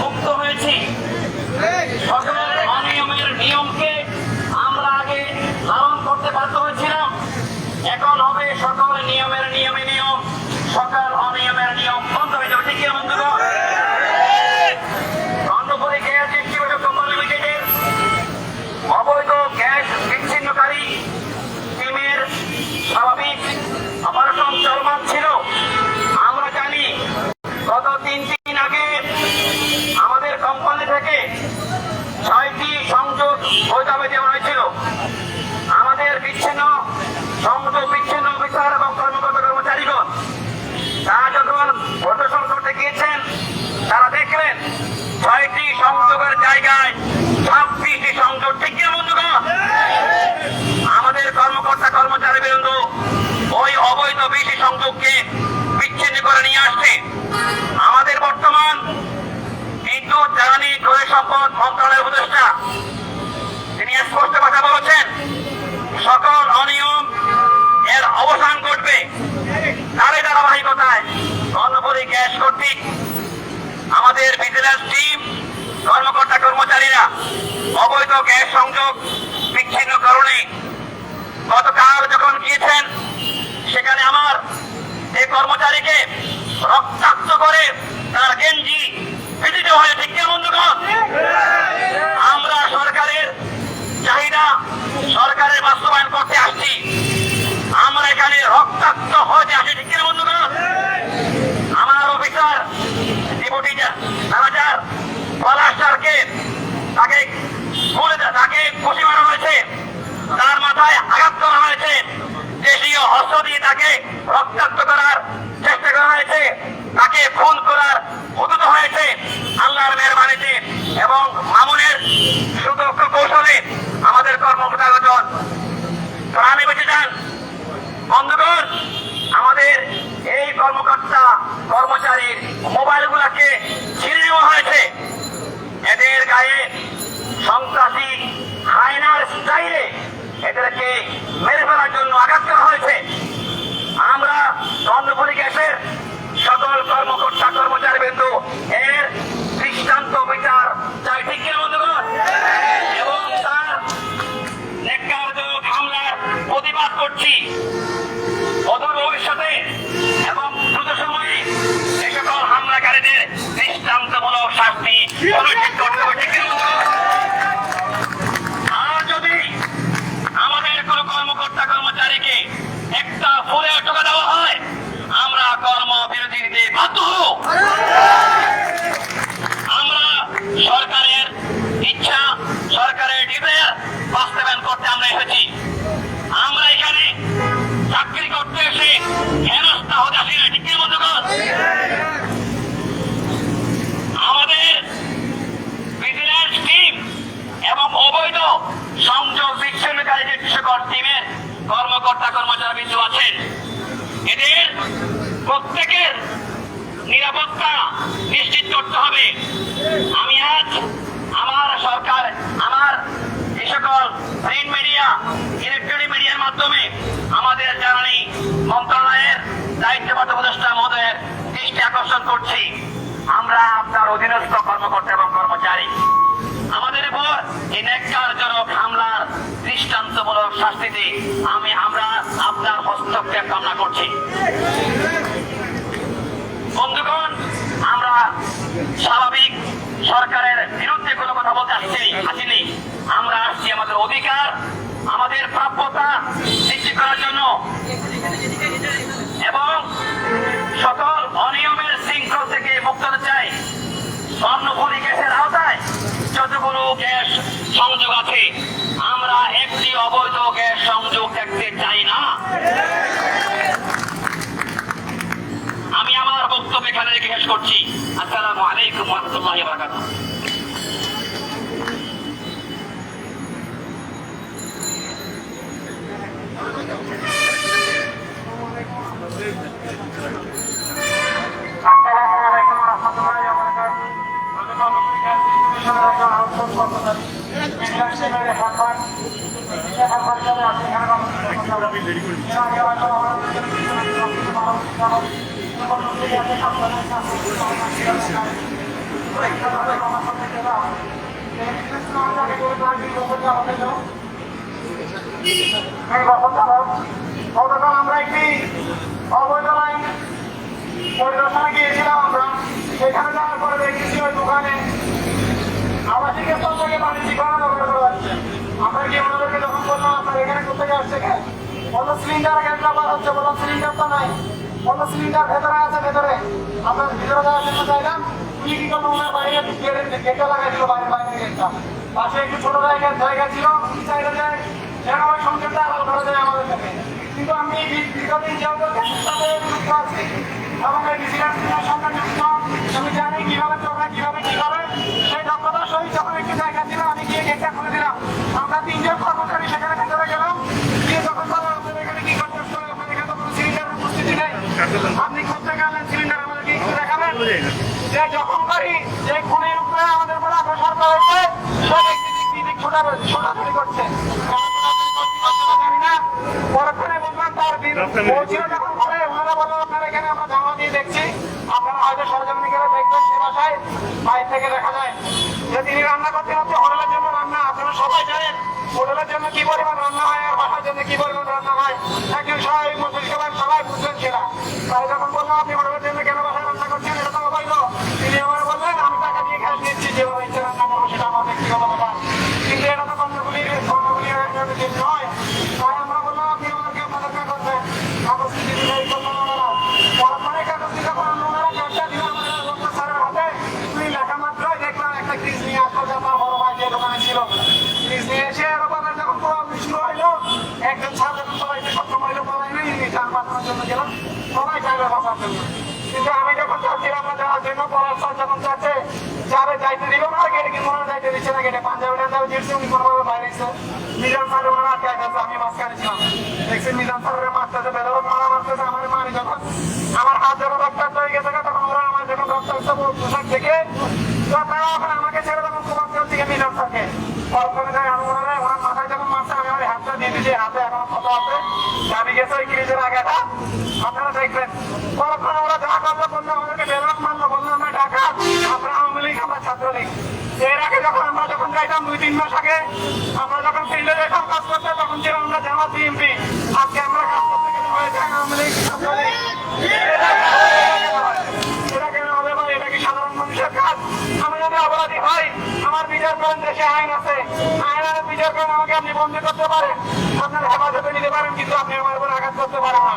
মুক্ত হয়েছি। বৈধভাবে যেমন হয়েছিল। আমাদের বিচ্ছিন্ন সংযোগ বিচ্ছিন্ন অফিসার এবং কর্মকর্তা কর্মচারীগণ, তারা যখন প্রদর্শন করতে গিয়েছেন, তারা দেখলেন ছয়টি সংযোগের জায়গায় তার মাথায় আঘাত করা হয়েছে। দেশীয় অস্ত্র দিয়ে তাকে রক্তাক্ত করার চেষ্টা করা হয়েছে। তাকে খুন করার উদ্যত হয়েছে আল্লাহর মেহরবানিতে এবং মামুনের সুদক্ষ কৌশলে আমাদের কর্মকর্তাগণ ¿Qué crees que প্রত্যেকের নিরাপত্তা নিশ্চিত করতে হবে। আমি আজ আমার সরকার, আমার যে সকল প্রিন্ট মিডিয়া, ইলেকট্রনিক মিডিয়ার মাধ্যমে আমাদের জ্বালানি মন্ত্রণালয়ের দায়িত্বগত উপদেষ্টা মহোদয়ের দৃষ্টি আকর্ষণ করছি। আমরা আপনার অধীনস্থ কর্মকর্তা এবং কর্মচারী। আমাদের উপর এই ন্যাক্কারজনক হামলার দৃষ্টান্তমূলক শাস্তিতে আমি আমরা আপনার হস্তক্ষেপ কামনা করছি। স্বাভাবিক সরকারের বিরুদ্ধে কোনো কথা বলতে আসছি আসিনি। আমরা আসছি আমাদের অধিকার, আমাদের প্রাপ্যতা নিশ্চিত করার জন্য। এবং সকল অনিয়মের শৃঙ্খল থেকে মুক্ত চাই। স্বর্ণভূমি গ্যাসের আওতায় যতগুলো গ্যাস সংযোগ আছে, আমরা একটি অবৈধ এখানে শেষ করছি আসসালামু আলাইকুম রহমতুল্লাহ বারাকাতুহ ওয়া বারাকাতুহু। গতকাল আমরা একটি অবৈধ লাইন পরিদর্শনে গিয়েছিলাম আমরা সেখানে যাওয়ার দেখেছি ওই দোকানে আবাসিক স্থল থেকে বাণিজ্যিকরণ ব্যবহার করা হচ্ছে আমরা কি ওনাদেরকে যখন বললাম, আপনার এখানে কোথেকে আসছে বলল, সিলিন্ডার গ্যাস ব্যবহার হচ্ছে। বললাম, সিলিন্ডার তো নাই। বলল সিলিন্ডার ভেতরে আছে, ভেতরে। আপনার ভিতরে যাওয়ার জন্য চাইলাম, উনি কি করল, ওনার বাইরে গেটটা লাগাই দিল বাইরে বাইরে গেটটা। পাশে একটু ছোট জায়গা জায়গা ছিল উনি চাইলে যে যেন ওই সংসারটা আলাদা করা যায় আমাদের থেকে কিন্তু আমি দীর্ঘদিন যেহেতু সাথে যুক্ত আছি, এবং এই ডিসিপ্লিনের সঙ্গে যুক্ত, আমি জানি কীভাবে চলবে, কীভাবে কি করে সেই দক্ষতার সহিত যখন একটি জায়গা ছিল, আমি গিয়ে গেটটা খুলে দিলাম। আমরা তিনজন যে যখন করি যে খুনের উপরে আমাদের উপরে অগ্রসর করা সে ব্যক্তি দিক দিক ছোটা ছোটাছুটি করছে। পরক্ষণে বললাম তার দিন পৌঁছিল যখন ঘরে। ওনারা বললেন আপনারা এখানে আমরা জামা দিয়ে দেখছি। আপনারা হয়তো সরজমিনে গেলে দেখবেন সে বাসায় বাইরে থেকে দেখা যায় যে তিনি রান্না করতেন হচ্ছে হোটেলের জন্য রান্না আপনারা সবাই জানেন। হোটেলের জন্য কি পরিমাণ রান্না হয় ওনারা যাইতে দিচ্ছে না গেটে পাঞ্জাবি টাঞ্জাবি জিরছে উনি কোনোভাবে বাইরে এসে মিজান স্যার ওনারা আটকে গেছে আমি মাঝখানে ছিলাম। দেখছি মিজান স্যারের মারতেছে বেদরত মারা মারতেছে, আমার মারি যখন আমার হাত যখন রক্তাক্ত হয়ে গেছে তখন ওরা আমার যখন রক্তাক্ত পোশাক দেখে তো তারা এখন আমাকে ছেড়ে তখন কুমার করছে মিজান স্যারকে পরক্ষণে যাই আমি ওনারা, ওনার মাথায় যখন মারছে, আমি আমার হাতটা দিয়ে দিয়েছি হাতে এখন কত আছে। আমি গেছে ওই ক্রিজের আগেটা। আপনারা দেখবেন পরক্ষণে ওরা যা করল বলল, আমাদেরকে বেদরত মারলো, বলল, আমরা ঢাকা, আমরা আওয়ামী লীগ, আমরা ছাত্রলীগ। এর আগে যাইতাম দুই তিন মাস আগে। আমরা যখন ফিল্ডে যেতাম কাজ করতে তখন ছিলাম আমরা জামাত বিএনপি আজকে আমরা কাজ করতে গেলে হয়ে যায় আওয়ামী লীগ এটা কেন হবে ভাই? এটা কি সাধারণ মানুষের কাজ? আমি যদি অপরাধী হই, আমার বিচার করেন দেশে আইন আছে। আইনের বিচার করেন আমাকে আপনি বন্ধ করতে পারেন? আপনার হেফাজতে নিতে পারেন কিন্তু আপনি আমার উপর আঘাত করতে পারেন না।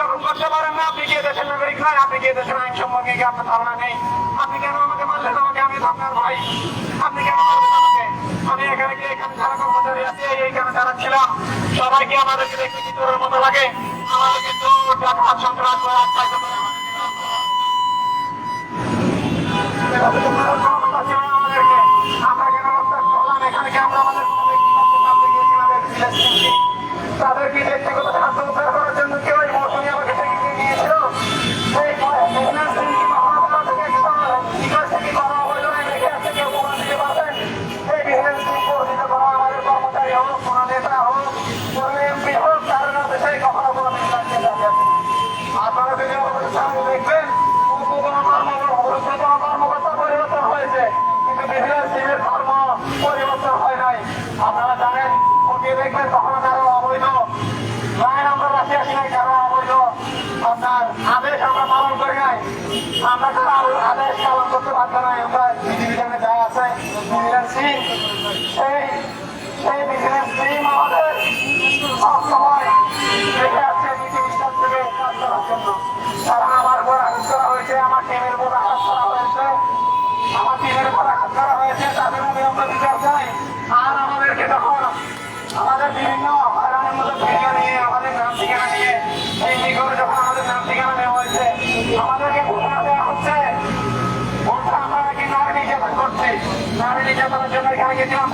যখন করতে পারেন না আপনি গিয়ে দেশের নাগরিক নয়? আপনি গিয়ে দেশের আইন সম্পর্কে কি আপনার ধারণা নেই? আপনি কেন আমি আপনার ভাই। আপনি কেন আমি এখানে গিয়ে এখানে যারা কর্মচারী আছে এইখানে যারা ছিলাম, সবাইকে আমাদেরকে দেখতে ভিতরের মতো লাগে? আমাদের কিন্তু সন্ত্রাস করে আটকাইতে আমরা কারও গেছিলাম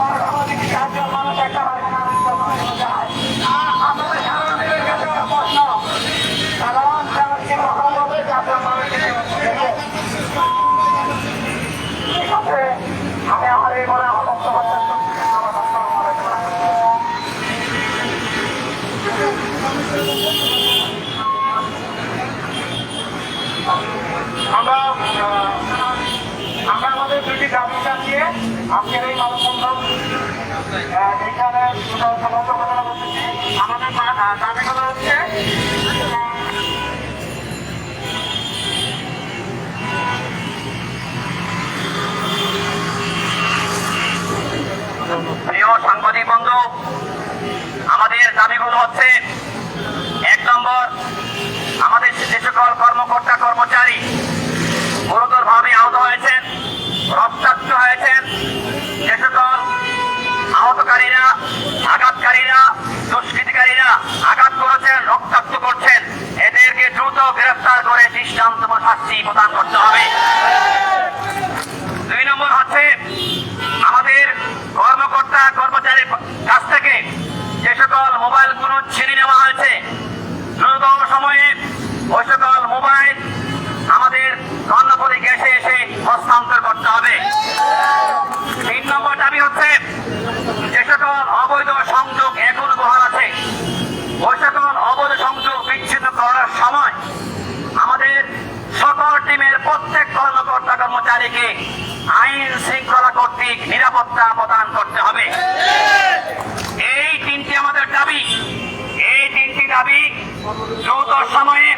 দ্রুত সময়ে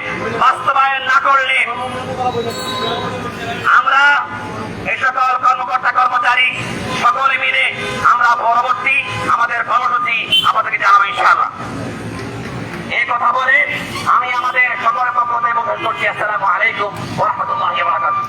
বাস্তবায়ন না করলে আমরা এই সকল কর্মকর্তা, কর্মচারী সকলে মিলে আমরা পরবর্তী আমাদের কর্মসূচি আমাদেরকে জানাব ইনশাআল্লাহ। এই কথা বলে আমি আমাদের সকলের পক্ষ থেকে করছি। আসসালামু আলাইকুম ওরহমতুল্লাহ বারাকাতুহ।